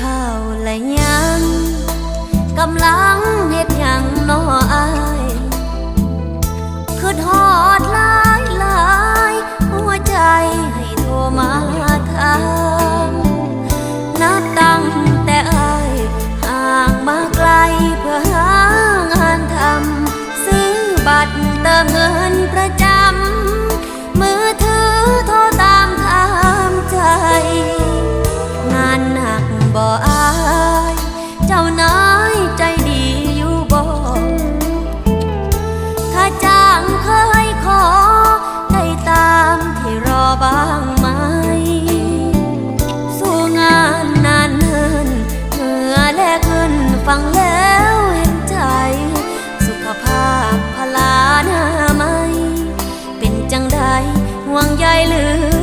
ข้าวและยังกำลังเฮ็ดยังน้ออายคือทอดลายลายหัวใจให้โทรมาถามนัดตั้งแต่อายห่างมาไกลเพื่อหางานทำซื้อบัตรเติมเงินประจำ บ่อาย เจ้านายใจดีอยู่บ่ถ้าจ้างเคยขอ ได้ตามที่รอบ้างไหม สู้งานนานเงินเมื่อแลกเงินฟังแล้วเห็นใจ สุขภาพพลาน้าไม่ เป็นจังใดห่วงใยหรือ